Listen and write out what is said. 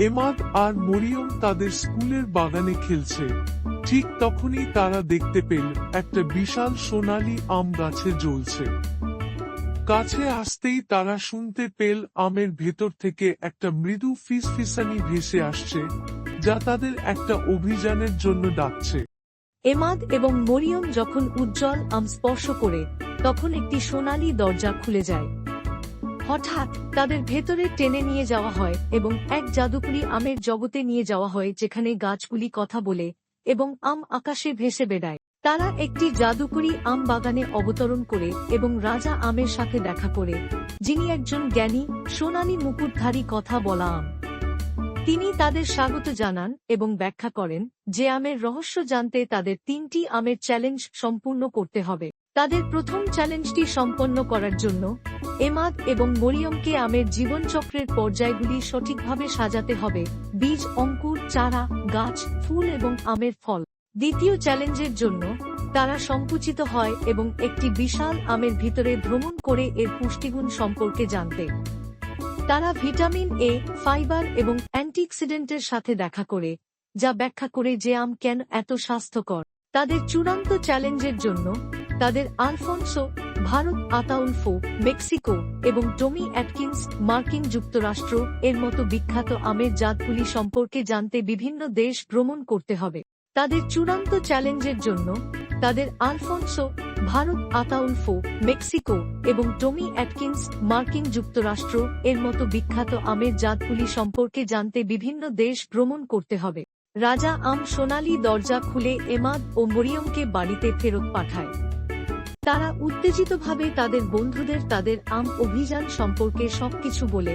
Emad আর মরিয়ম তাদের স্কুলের বাগানে খেলছে। ঠিক তখনই তারা দেখতে পেল একটা বিশাল সোনালী আম গাছে জ্বলছে। কাছে আসতেই তারা শুনতে পেল আমের ভেতর থেকে একটা মৃদু ফিসফিসানি ভেসে আসছে, যা তাদের একটা অভিযানের জন্য ডাকছে। এমাদ এবং মরিয়ম যখন উজ্জ্বল আম স্পর্শ করে, তখন একটি সোনালি দরজা খুলে যায়। হঠাৎ তাদের ভেতরে টেনে নিয়ে যাওয়া হয় এবং এক জাদুকরি আমের জগতে নিয়ে যাওয়া হয় যেখানে গাছগুলি কথা বলে এবং আম আকাশে ভেসে বেড়ায়। তারা একটি জাদুকরি আম বাগানে অবতরণ করে এবং রাজা আমের সাথে দেখা করে, যিনি একজন জ্ঞানী, সোনালী মুকুটধারী কথা বলা আম। তিনি তাদের স্বাগত জানান এবং ব্যাখ্যা করেন যে আমের রহস্য জানতে তাদের তিনটি আমের চ্যালেঞ্জ সম্পূর্ণ করতে হবে। তাদের প্রথম চ্যালেঞ্জটি সম্পন্ন করার জন্য এমাদ এবং মরিয়মকে আমের জীবনচক্রের পর্যায়গুলি সঠিকভাবে সাজাতে হবে। বীজ, অঙ্কুর, চারা, গাছ, ফুল এবং আমের ফল। দ্বিতীয় চ্যালেঞ্জের জন্য তারা সংকুচিত হয় এবং একটি বিশাল আমের ভিতরে ভ্রমণ করে এর পুষ্টিগুণ সম্পর্কে জানতে। তারা ভিটামিন এ, ফাইবার এবং অ্যান্টিঅক্সিডেন্টের সাথে দেখা করে, যা ব্যাখ্যা করে যে আম কেন এত স্বাস্থ্যকর। তাদের চূড়ান্ত চ্যালেঞ্জের জন্য তাদের আলফোনসো ভারত আতাউলফো মেক্সিকো এবং টমি অ্যাটকিন্স, মার্কিন যুক্তরাষ্ট্র, এর মতো বিখ্যাত আমের জাতগুলি সম্পর্কে জানতে বিভিন্ন দেশ ভ্রমণ করতে হবে। তাদের চূড়ান্ত চ্যালেঞ্জের জন্য তাদের আলফোনসো, ভারত আতাউলফো মেক্সিকো এবং টমি অ্যাটকিন্স, মার্কিন যুক্তরাষ্ট্র, এর মতো বিখ্যাত আমের জাতগুলি সম্পর্কে জানতে বিভিন্ন দেশ ভ্রমণ করতে হবে। রাজা আম সোনালী দরজা খুলে এমাদ ও মরিয়মকে বাড়িতে ফেরত পাঠায়। তারা উত্তেজিতভাবে তাদের বন্ধুদের তাদের আম অভিযান সম্পর্কে সবকিছু বলে।